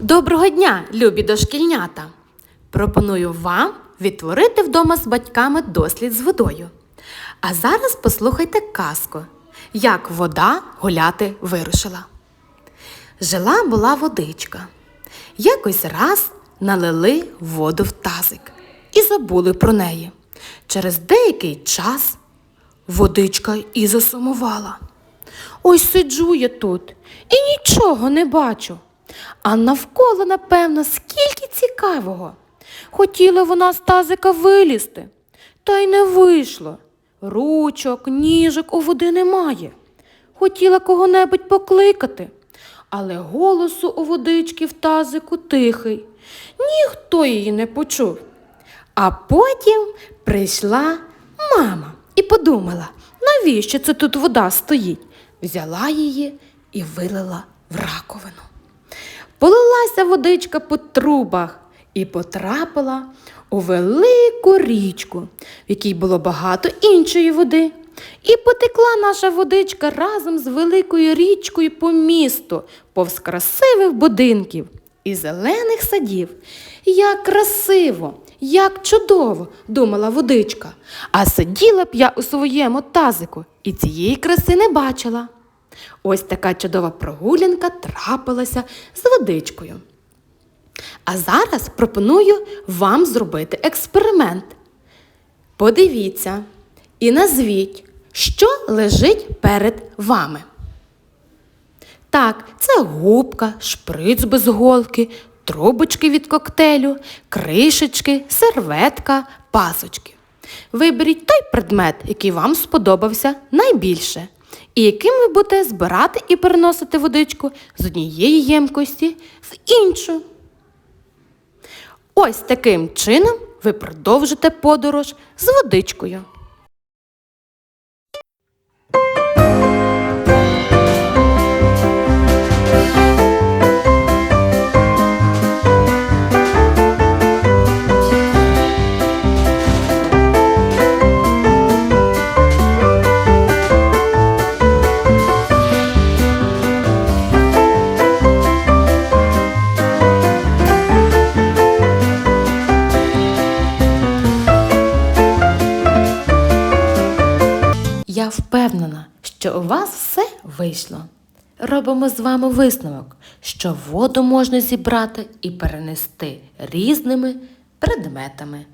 Доброго дня, любі дошкільнята! Пропоную вам відтворити вдома з батьками дослід з водою. А зараз послухайте казку, як вода гуляти вирушила. Жила була водичка. Якось раз налили воду в тазик і забули про неї. Через деякий час водичка і засумувала. Ось сиджу я тут і нічого не бачу. А навколо, напевно, скільки цікавого. Хотіла вона з тазика вилізти, та й не вийшло. Ручок, ніжок у води немає. Хотіла кого-небудь покликати, але голосу у водички в тазику тихий. Ніхто її не почув. А потім прийшла мама і подумала, навіщо це тут вода стоїть? Взяла її і вилила в раковину. Полилася водичка по трубах і потрапила у велику річку, в якій було багато іншої води. І потекла наша водичка разом з великою річкою по місту, повз красивих будинків і зелених садів. Як красиво, як чудово, думала водичка. А сиділа б я у своєму тазику і цієї краси не бачила. Ось така чудова прогулянка трапилася з водичкою. А зараз пропоную вам зробити експеримент. Подивіться і назвіть, що лежить перед вами. Так, це губка, шприц без голки, трубочки від коктейлю, кришечки, серветка, пасочки. Виберіть той предмет, який вам сподобався найбільше, і яким ви будете збирати і переносити водичку з однієї ємкості в іншу. Ось таким чином ви продовжите подорож з водичкою. Що у вас все вийшло. Робимо з вами висновок, що воду можна зібрати і перенести різними предметами